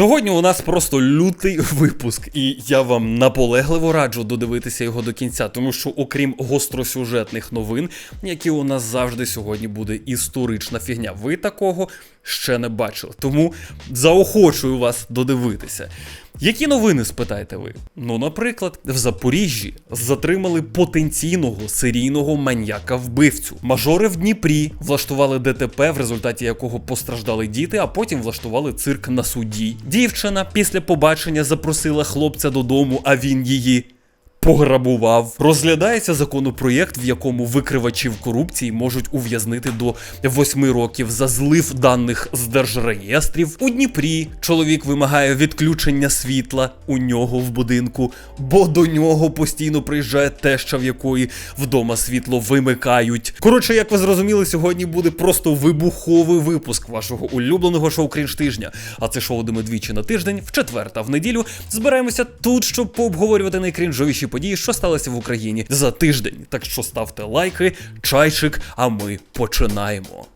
Сьогодні у нас просто лютий випуск, і я вам наполегливо раджу додивитися його до кінця, тому що, окрім гостросюжетних новин, які у нас завжди сьогодні буде історична фігня. Ви такого ще не бачили. Тому заохочую вас додивитися. Які новини спитаєте ви? Ну, наприклад, в Запоріжжі затримали потенційного серійного маньяка вбивцю. Мажори в Дніпрі влаштували ДТП, в результаті якого постраждали діти, а потім влаштували цирк на суді. Дівчина після побачення запросила хлопця додому, а він її. Пограбував. Розглядається законопроєкт, в якому викривачів корупції можуть ув'язнити до 8 років за злив даних з держреєстрів. У Дніпрі чоловік вимагає відключення світла у нього в будинку, бо до нього постійно приїжджає теща, в якої вдома світло вимикають. Коротше, як ви зрозуміли, сьогодні буде просто вибуховий випуск вашого улюбленого шоу Крінж тижня. А це шоу, де ми двічі на тиждень, в четвер та в неділю збираємося тут, щоб пообговорювати найкрінжовіші події, що сталося в Україні за тиждень. Так що ставте лайки, чайчик, а ми починаємо.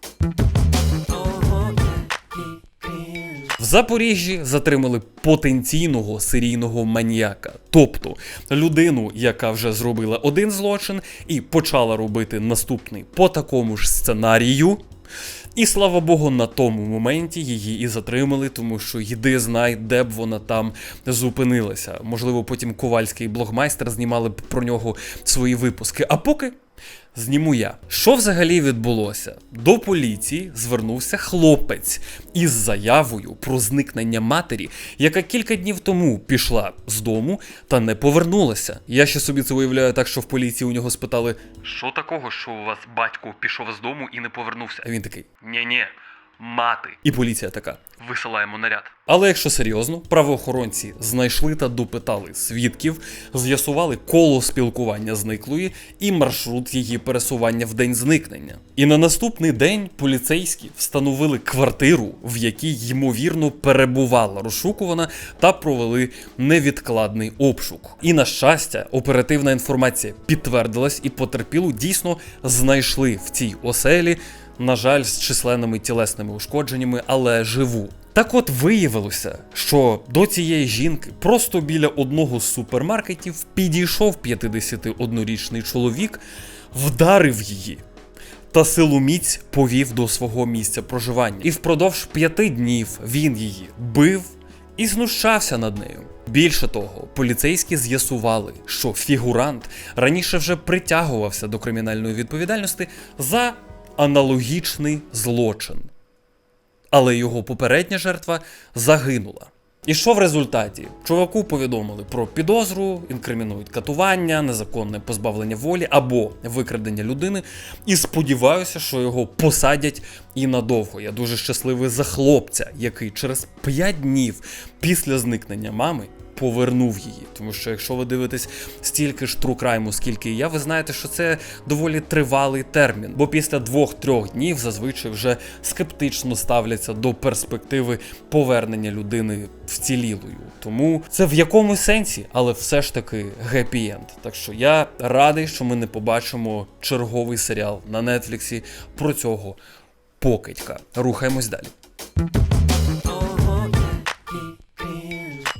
В Запоріжжі затримали потенційного серійного маніяка, тобто людину, яка вже зробила один злочин і почала робити наступний по такому ж сценарію. І слава Богу, на тому моменті її і затримали, тому що їди знай, де б вона там зупинилася. Можливо, потім Ковальський блогмайстер знімали б про нього свої випуски. А поки зніму я. Що взагалі відбулося? До поліції звернувся хлопець із заявою про зникнення матері, яка кілька днів тому пішла з дому та не повернулася. Я ще собі це уявляю так, що в поліції у нього спитали: що такого, що у вас батько пішов з дому і не повернувся? А він такий: ні-ні. Мати. І поліція така. Висилаємо наряд. Але якщо серйозно, правоохоронці знайшли та допитали свідків, з'ясували коло спілкування зниклої і маршрут її пересування в день зникнення. І на наступний день поліцейські встановили квартиру, в якій ймовірно перебувала розшукувана, та провели невідкладний обшук. І на щастя, оперативна інформація підтвердилась, і потерпілу дійсно знайшли в цій оселі на жаль, з численними тілесними ушкодженнями, але живу. Так от виявилося, що до цієї жінки просто біля одного з супермаркетів підійшов 51-річний чоловік, вдарив її. Та силоміць повів до свого місця проживання. І впродовж п'яти днів він її бив і знущався над нею. Більше того, поліцейські з'ясували, що фігурант раніше вже притягувався до кримінальної відповідальності за аналогічний злочин. Але його попередня жертва загинула. І що в результаті? Чуваку повідомили про підозру, інкримінують катування, незаконне позбавлення волі або викрадення людини. І сподіваюся, що його посадять і надовго. Я дуже щасливий за хлопця, який через 5 днів після зникнення мами повернув її. Тому що якщо ви дивитесь стільки ж трукрайму, скільки і я, ви знаєте, що це доволі тривалий термін. Бо після двох-трьох днів зазвичай вже скептично ставляться до перспективи повернення людини вцілілою. Тому це в якомусь сенсі, але все ж таки гепі-енд. Так що я радий, що ми не побачимо черговий серіал на Нетфліксі про цього покидька. Рухаємось далі.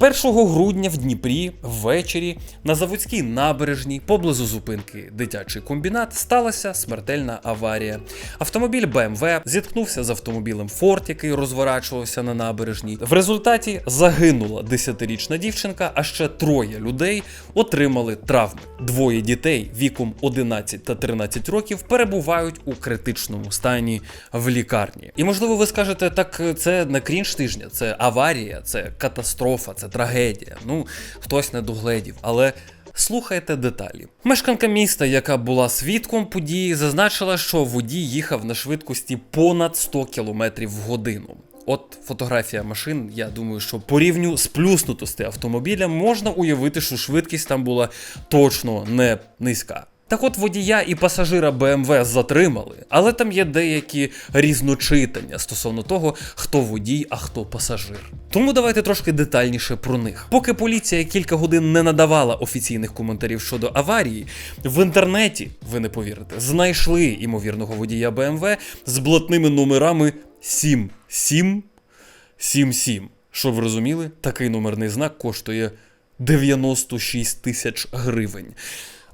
1 грудня в Дніпрі ввечері на заводській набережній поблизу зупинки дитячий комбінат сталася смертельна аварія. Автомобіль BMW зіткнувся з автомобілем Ford, який розворачувався на набережній. В результаті загинула 10-річна дівчинка, а ще троє людей отримали травми. Двоє дітей віком 11 та 13 років перебувають у критичному стані в лікарні. І можливо, ви скажете, так це не крінж тижня, це аварія, це катастрофа, це трагедія. Ну, хтось не догледів, але. Слухайте деталі. Мешканка міста, яка була свідком події, зазначила, що водій їхав на швидкості понад 100 км в годину. От фотографія машин, я думаю, що по рівню сплюснутості автомобіля можна уявити, що швидкість там була точно не низька. Так от водія і пасажира BMW затримали, але там є деякі різночитання стосовно того, хто водій, а хто пасажир. Тому давайте трошки детальніше про них. Поки поліція кілька годин не надавала офіційних коментарів щодо аварії, в інтернеті, ви не повірите, знайшли імовірного водія BMW з блатними номерами 7777. Щоб ви розуміли, такий номерний знак коштує 96 тисяч гривень.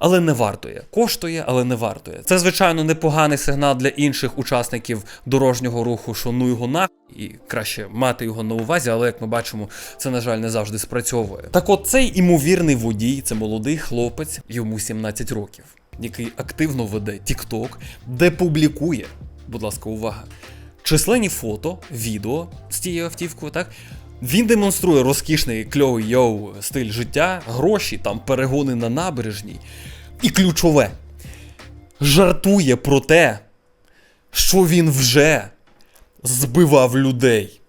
Але не вартує. Коштує, але не вартує. Це, звичайно, непоганий сигнал для інших учасників дорожнього руху, що ну його на і краще мати його на увазі, але як ми бачимо, це, на жаль, не завжди спрацьовує. Так от цей імовірний водій, це молодий хлопець, йому 17 років, який активно веде TikTok, де публікує, будь ласка, увага, численні фото, відео з тією автівкою, так? Він демонструє розкішний кльовий йоу стиль життя, гроші, там перегони на набережній. І ключове жартує про те, що він вже збивав людей.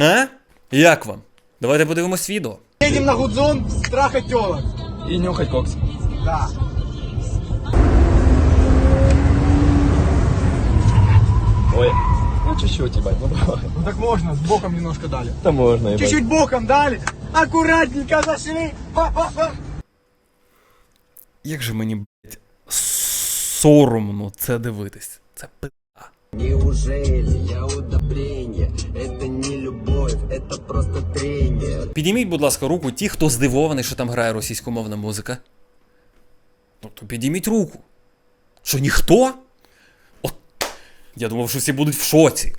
А? Як вам? Давайте подивимось відео. Едем на Гудзон трахать телок. И нюхать кокс. Да. Ой. Ну, чуть-чуть, ебать, ну давай. Ну так можно, с боком немножко дали. Да можно, ебать. Чуть-чуть боком дали. Аккуратненько зашли. Як же мені, блядь, соромно це дивитись. Це пи. Неужели я удобрение? Это не любовь, это просто тренер. Підійміть, будь ласка, руку ті, хто здивований, що там грає російськомовна музика. Ну, то підійміть руку. Що ніхто? Я думав, що всі будуть в шоці.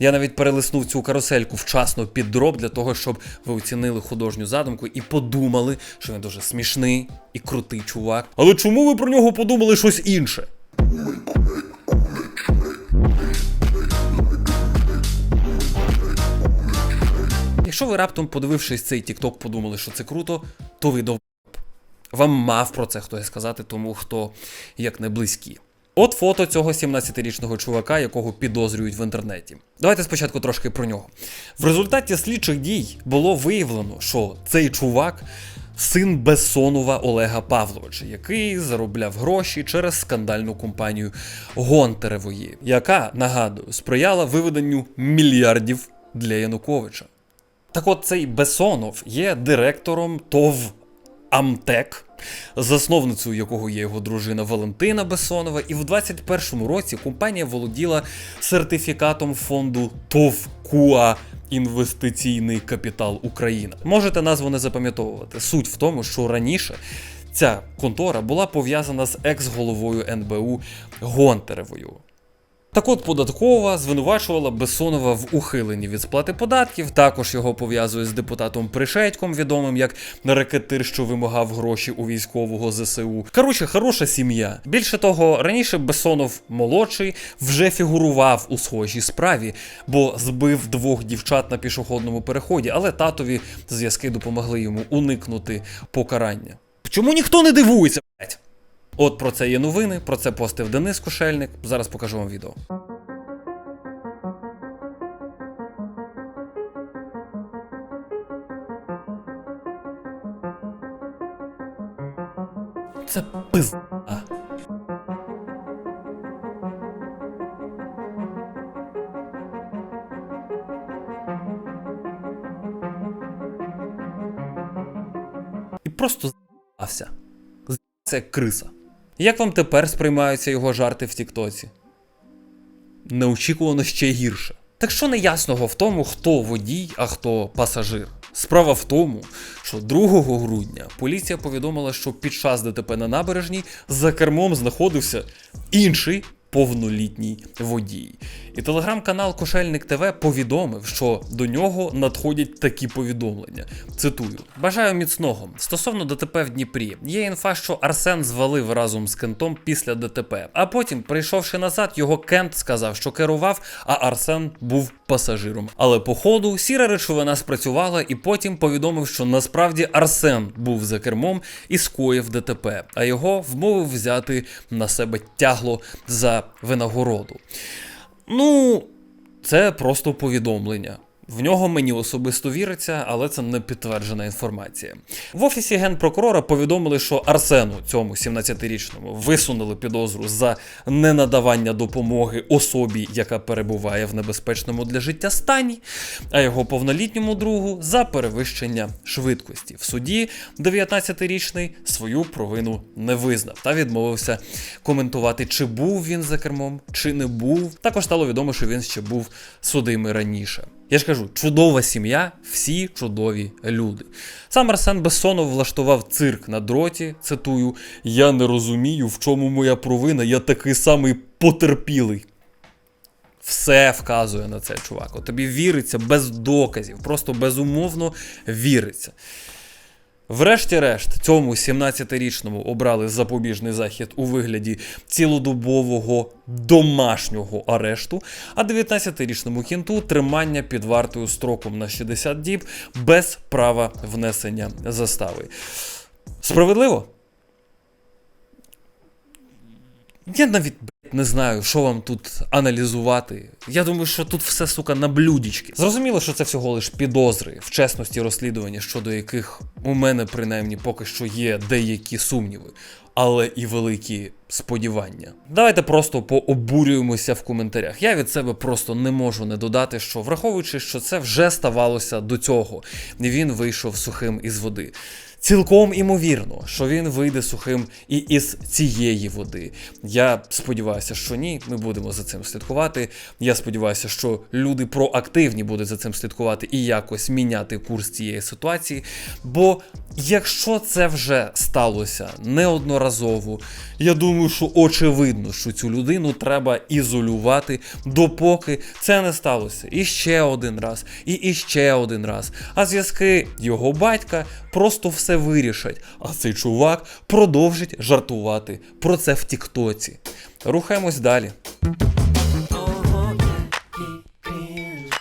Я навіть перелиснув цю карусельку вчасно під дроб для того, щоб ви оцінили художню задумку і подумали, що він дуже смішний і крутий чувак. Але чому ви про нього подумали щось інше? Якщо ви раптом, подивившись цей TikTok, подумали, що це круто, то ви дов... Вам мав про це хтось сказати, тому хто як не близькі. От фото цього 17-річного чувака, якого підозрюють в інтернеті. Давайте спочатку трошки про нього. В результаті слідчих дій було виявлено, що цей чувак син Бессонова Олега Павловича, який заробляв гроші через скандальну компанію Гонтеревої, яка, нагадую, сприяла виведенню мільярдів для Януковича. Так от цей Бесонов є директором ТОВ Амтек, засновницею якого є його дружина Валентина Бесонова, і в 2021 році компанія володіла сертифікатом фонду ТОВ КУА Інвестиційний капітал Україна. Можете назву не запам'ятовувати. Суть в тому, що раніше ця контора була пов'язана з екс-головою НБУ Гонтеревою. Так от податкова звинувачувала Бессонова в ухиленні від сплати податків. Також його пов'язує з депутатом Пришедьком, відомим як рекетир, що вимагав гроші у військового ЗСУ. Коротше, хороша сім'я. Більше того, раніше Бессонов молодший вже фігурував у схожій справі, бо збив двох дівчат на пішохідному переході, але татові зв'язки допомогли йому уникнути покарання. Чому ніхто не дивується? блядь? От про це є новини, про це постив Денис Кошельник. Зараз покажу вам відео. Це пизда. І просто з**ався. З**ався як криса. Як вам тепер сприймаються його жарти в Тіктоці? Неочікувано ще гірше. Так що неясного в тому, хто водій, а хто пасажир. Справа в тому, що 2 грудня поліція повідомила, що під час ДТП на набережній за кермом знаходився інший повнолітній водій. І телеграм-канал Кошельник ТВ повідомив, що до нього надходять такі повідомлення. Цитую: Бажаю міцного. Стосовно ДТП в Дніпрі, є інфа, що Арсен звалив разом з кентом після ДТП. А потім, прийшовши назад, його кент сказав, що керував, а Арсен був пасажиром. Але по ходу сіра речовина спрацювала і потім повідомив, що насправді Арсен був за кермом і скоїв ДТП, а його вмовив взяти на себе тягло за винагороду. Ну, це просто повідомлення. В нього мені особисто віриться, але це не підтверджена інформація. В офісі генпрокурора повідомили, що Арсену, цьому 17-річному, висунули підозру за ненадавання допомоги особі, яка перебуває в небезпечному для життя стані, а його повнолітньому другу за перевищення швидкості. В суді 19-річний свою провину не визнав та відмовився коментувати, чи був він за кермом, чи не був. Також стало відомо, що він ще був судимий раніше. Я ж кажу, чудова сім'я, всі чудові люди. Сам Арсен Бессонов влаштував цирк на дроті. Цитую: Я не розумію, в чому моя провина, я такий самий потерпілий. Все вказує на це, чувак. Тобі віриться без доказів, просто безумовно віриться. Врешті-решт, цьому 17-річному обрали запобіжний захід у вигляді цілодобового домашнього арешту, а 19-річному кінту тримання під вартою строком на 60 діб без права внесення застави. Справедливо? Я навіть блядь, не знаю, що вам тут аналізувати. Я думаю, що тут все сука на блюдічки. Зрозуміло, що це всього лиш підозри в чесності розслідування, щодо яких у мене принаймні поки що є деякі сумніви, але і великі сподівання. Давайте просто пообурюємося в коментарях. Я від себе просто не можу не додати, що враховуючи, що це вже ставалося до цього, він вийшов сухим із води. Цілком імовірно, що він вийде сухим і із цієї води. Я сподіваюся, що ні. Ми будемо за цим слідкувати. Я сподіваюся, що люди проактивні будуть за цим слідкувати і якось міняти курс цієї ситуації. Бо якщо це вже сталося неодноразово, я думаю, що очевидно, що цю людину треба ізолювати, допоки це не сталося. І ще один раз, і іще один раз. А зв'язки його батька просто все вирішать. А цей чувак продовжить жартувати про це в Тіктоці. Рухаємось далі.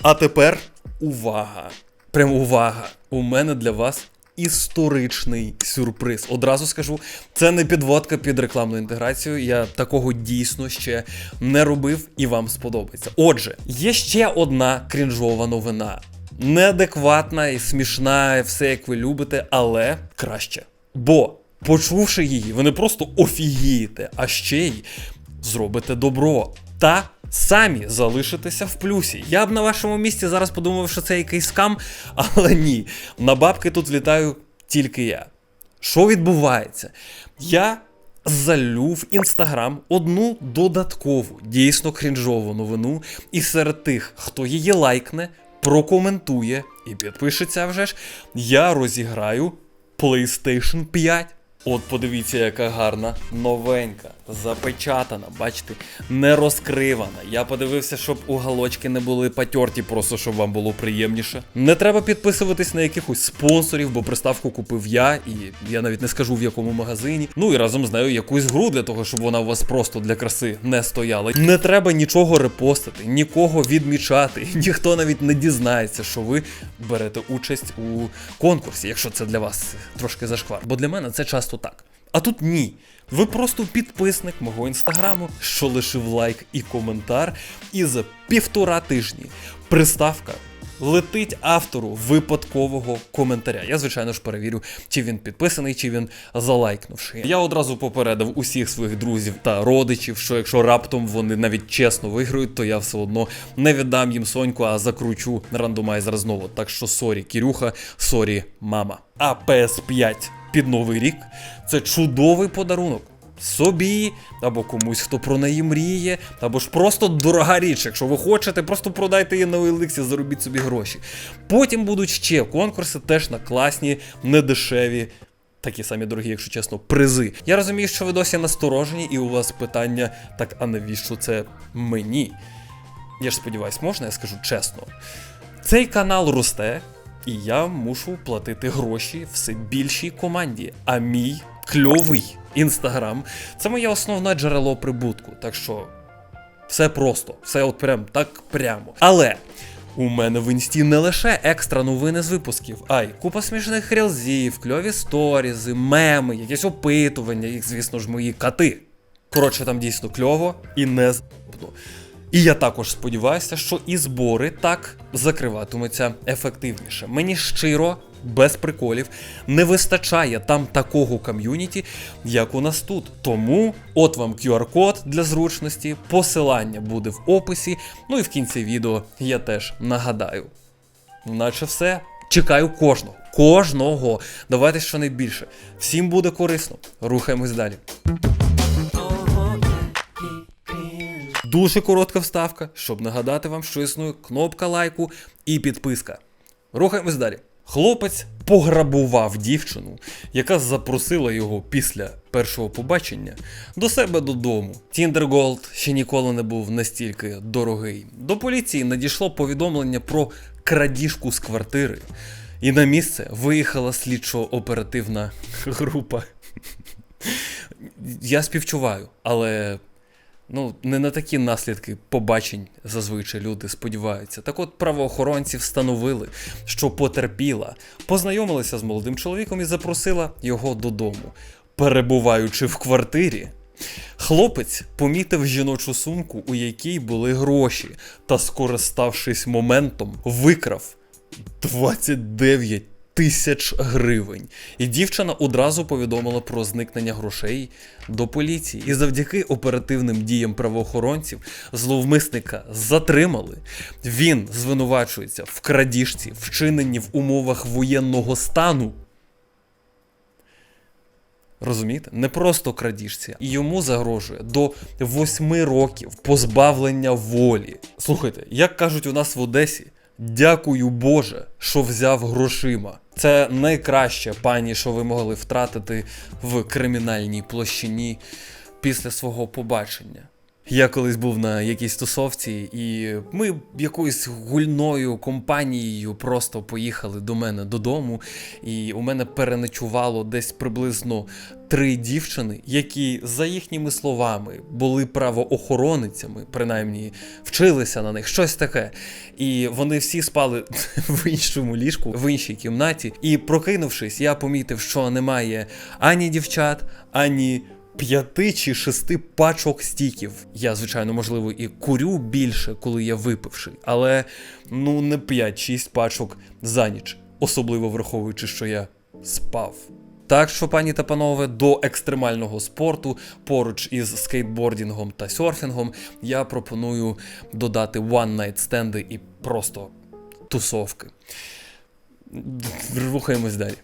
А тепер увага! Прям увага! У мене для вас історичний сюрприз. Одразу скажу, це не підводка під рекламну інтеграцію. Я такого дійсно ще не робив і вам сподобається. Отже, є ще одна крінжова новина. Неадекватна і смішна, і все як ви любите, але краще. Бо, почувши її, ви не просто офігієте, а ще й зробите добро. Та самі залишитеся в плюсі. Я б на вашому місці зараз подумав, що це якийсь скам, але ні. На бабки тут літаю тільки я. Що відбувається? Я залю в інстаграм одну додаткову, дійсно крінжову новину, і серед тих, хто її лайкне, прокоментує і підпишеться вже ж, я розіграю PlayStation 5. От подивіться, яка гарна новенька, запечатана, бачите, не розкривана. Я подивився, щоб уголочки не були потерті, просто щоб вам було приємніше. Не треба підписуватись на якихось спонсорів, бо приставку купив я, і я навіть не скажу в якому магазині. Ну і разом з нею якусь гру для того, щоб вона у вас просто для краси не стояла. Не треба нічого репостити, нікого відмічати. Ніхто навіть не дізнається, що ви берете участь у конкурсі, якщо це для вас трошки зашквар. Бо для мене це часто так. А тут ні. Ви просто підписник мого інстаграму, що лишив лайк і коментар, і за півтора тижні приставка летить автору випадкового коментаря. Я, звичайно ж, перевірю, чи він підписаний, чи він залайкнувши. Я одразу попередив усіх своїх друзів та родичів, що якщо раптом вони навіть чесно виграють, то я все одно не віддам їм соньку, а закручу рандомайзер знову. Так що сорі, Кірюха, сорі, мама. А PS5 під новий рік це чудовий подарунок. Собі, або комусь, хто про неї мріє, або ж просто дорога річ. Якщо ви хочете, просто продайте її на OLX, заробіть собі гроші. Потім будуть ще конкурси, теж на класні, недешеві, такі самі дорогі, якщо чесно, призи. Я розумію, що ви досі насторожені, і у вас питання: так, а навіщо це мені? Я ж сподіваюсь, можна, я скажу чесно. Цей канал росте, і я мушу платити гроші все більшій команді. А мій кльовий інстаграм це моє основне джерело прибутку. Так що все просто, все от прям так прямо. Але. У мене в інсті не лише екстра новини з випусків, а й купа смішних рілзів, кльові сторізи, меми, якісь опитування, їх, звісно ж, мої кати. Коротше, там дійсно кльово і не з**бно. І я також сподіваюся, що і збори так закриватимуться ефективніше. Мені щиро, без приколів, не вистачає там такого ком'юніті, як у нас тут. Тому от вам QR-код для зручності, посилання буде в описі. Ну і в кінці відео я теж нагадаю. Наче все. Чекаю кожного. Кожного. Давайте що найбільше. Всім буде корисно. Рухаємось далі. Дуже коротка вставка, щоб нагадати вам, що існує кнопка лайку і підписка. Рухаємось далі. Хлопець пограбував дівчину, яка запросила його після першого побачення до себе додому. Tinder Gold ще ніколи не був настільки дорогий. До поліції надійшло повідомлення про крадіжку з квартири, і на місце виїхала слідчо-оперативна група. Я співчуваю, але Ну, не на такі наслідки побачень зазвичай люди сподіваються. Так от правоохоронці встановили, що потерпіла, познайомилася з молодим чоловіком і запросила його додому. Перебуваючи в квартирі, хлопець помітив жіночу сумку, у якій були гроші, та, скориставшись моментом, викрав 29 тисяч гривень. І дівчина одразу повідомила про зникнення грошей до поліції. І завдяки оперативним діям правоохоронців зловмисника затримали. Він звинувачується в крадіжці, вчиненні в умовах воєнного стану. Розумієте? Не просто крадіжці, і йому загрожує до 8 років позбавлення волі. Слухайте, як кажуть у нас в Одесі, дякую Боже, що взяв грошима. Це найкраще, пані, що ви могли втратити в кримінальній площині після свого побачення. Я колись був на якійсь тусовці, і ми якоюсь гульною компанією просто поїхали до мене додому, і у мене переночувало десь приблизно три дівчини, які, за їхніми словами, були правоохоронницями, принаймні вчилися на них, щось таке. І вони всі спали в іншому ліжку, в іншій кімнаті. І прокинувшись, я помітив, що немає ані дівчат, ані п'яти чи шести пачок стіків. Я, звичайно, можливо, і курю більше, коли я випивший, але ну не 5-6 пачок за ніч, особливо враховуючи, що я спав. Так що, пані та панове, до екстремального спорту поруч із скейтбордінгом та серфінгом я пропоную додати one-night стенди і просто тусовки. Рухаємось далі.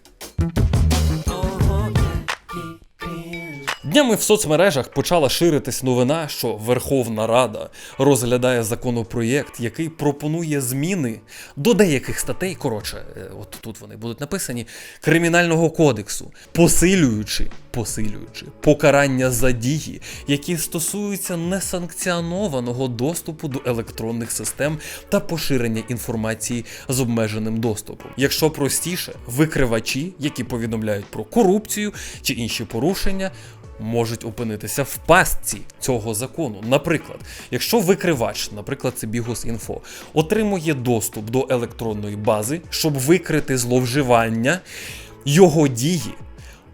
Днями в соцмережах почала ширитись новина, що Верховна Рада розглядає законопроєкт, який пропонує зміни до деяких статей. Коротше, е, от тут вони будуть написані кримінального кодексу, посилюючи, посилюючи покарання за дії, які стосуються несанкціонованого доступу до електронних систем та поширення інформації з обмеженим доступом. Якщо простіше, викривачі, які повідомляють про корупцію чи інші порушення можуть опинитися в пастці цього закону. Наприклад, якщо викривач, наприклад, це Бігус.Інфо, отримує доступ до електронної бази, щоб викрити зловживання, його дії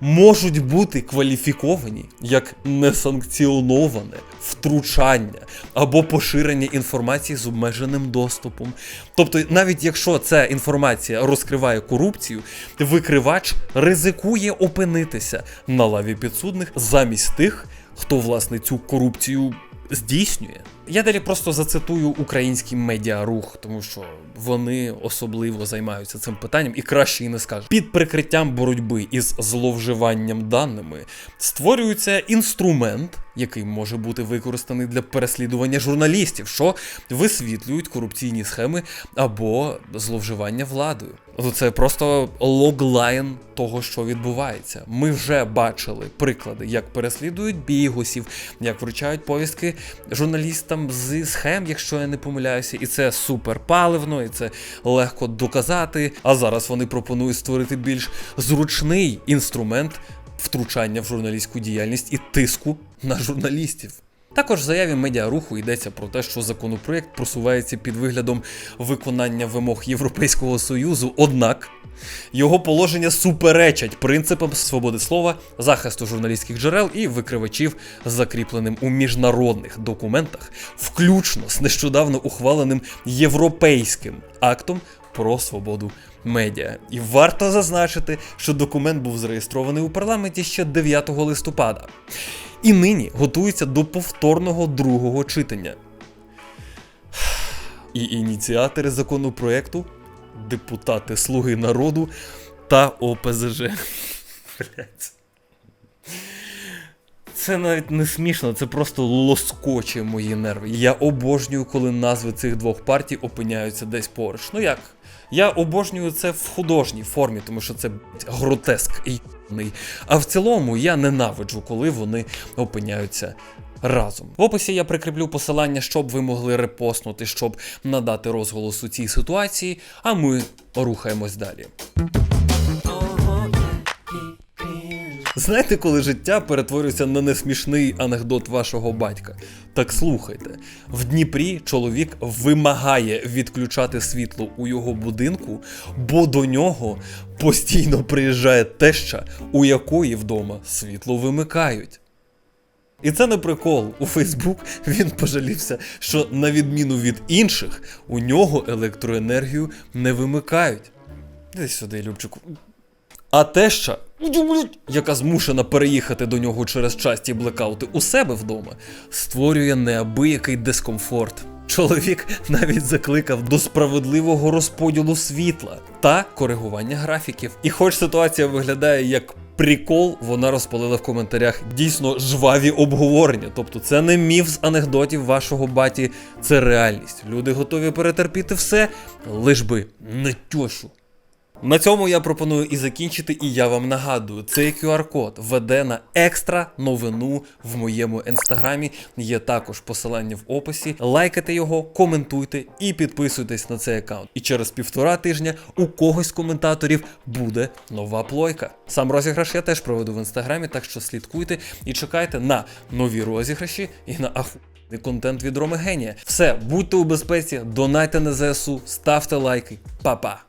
можуть бути кваліфіковані як несанкціоноване втручання або поширення інформації з обмеженим доступом. Тобто, навіть якщо ця інформація розкриває корупцію, викривач ризикує опинитися на лаві підсудних замість тих, хто власне цю корупцію здійснює. Я далі просто зацитую український медіарух, тому що вони особливо займаються цим питанням і краще і не скажу. Під прикриттям боротьби із зловживанням даними створюється інструмент, який може бути використаний для переслідування журналістів, що висвітлюють корупційні схеми або зловживання владою. Ну, Це просто логлайн того, що відбувається. Ми вже бачили приклади, як переслідують бігусів, як вручають повістки журналістам з схем, якщо я не помиляюся, і це супер паливно, і це легко доказати. А зараз вони пропонують створити більш зручний інструмент втручання в журналістську діяльність і тиску на журналістів. Також в заяві медіаруху йдеться про те, що законопроєкт просувається під виглядом виконання вимог Європейського Союзу, однак його положення суперечать принципам свободи слова, захисту журналістських джерел і викривачів, закріпленим у міжнародних документах, включно з нещодавно ухваленим європейським актом про свободу медіа. І варто зазначити, що документ був зареєстрований у парламенті ще 9 листопада. І нині готується до повторного другого читання. І ініціатори законопроекту депутати Слуги народу та ОПЗЖ. Це навіть не смішно, це просто лоскоче мої нерви. Я обожнюю, коли назви цих двох партій опиняються десь поруч. Ну як? Я обожнюю це в художній формі, тому що це гротеск і ***ний. А в цілому я ненавиджу, коли вони опиняються разом. В описі я прикріплю посилання, щоб ви могли репостнути, щоб надати розголос у цій ситуації, а ми рухаємось далі. Знаєте, коли життя перетворюється на несмішний анекдот вашого батька? Так слухайте, в Дніпрі чоловік вимагає відключати світло у його будинку, бо до нього постійно приїжджає теща, у якої вдома світло вимикають. І це не прикол. У Фейсбук він пожалівся, що на відміну від інших, у нього електроенергію не вимикають. Десь сюди, Любчику. А теща, яка змушена переїхати до нього через часті блекаути у себе вдома, створює неабиякий дискомфорт. Чоловік навіть закликав до справедливого розподілу світла та коригування графіків. І хоч ситуація виглядає як прикол, вона розпалила в коментарях дійсно жваві обговорення. Тобто це не міф з анекдотів вашого баті, це реальність. Люди готові перетерпіти все, лиш би не тьошу. На цьому я пропоную і закінчити, і я вам нагадую, цей QR-код веде на екстра новину в моєму інстаграмі. Є також посилання в описі. Лайкайте його, коментуйте і підписуйтесь на цей аккаунт. І через півтора тижня у когось з коментаторів буде нова плойка. Сам розіграш я теж проведу в інстаграмі, так що слідкуйте і чекайте на нові розіграші і на аху. Контент від Роми Генія. Все, будьте у безпеці, донайте на ЗСУ, ставте лайки. Па-па!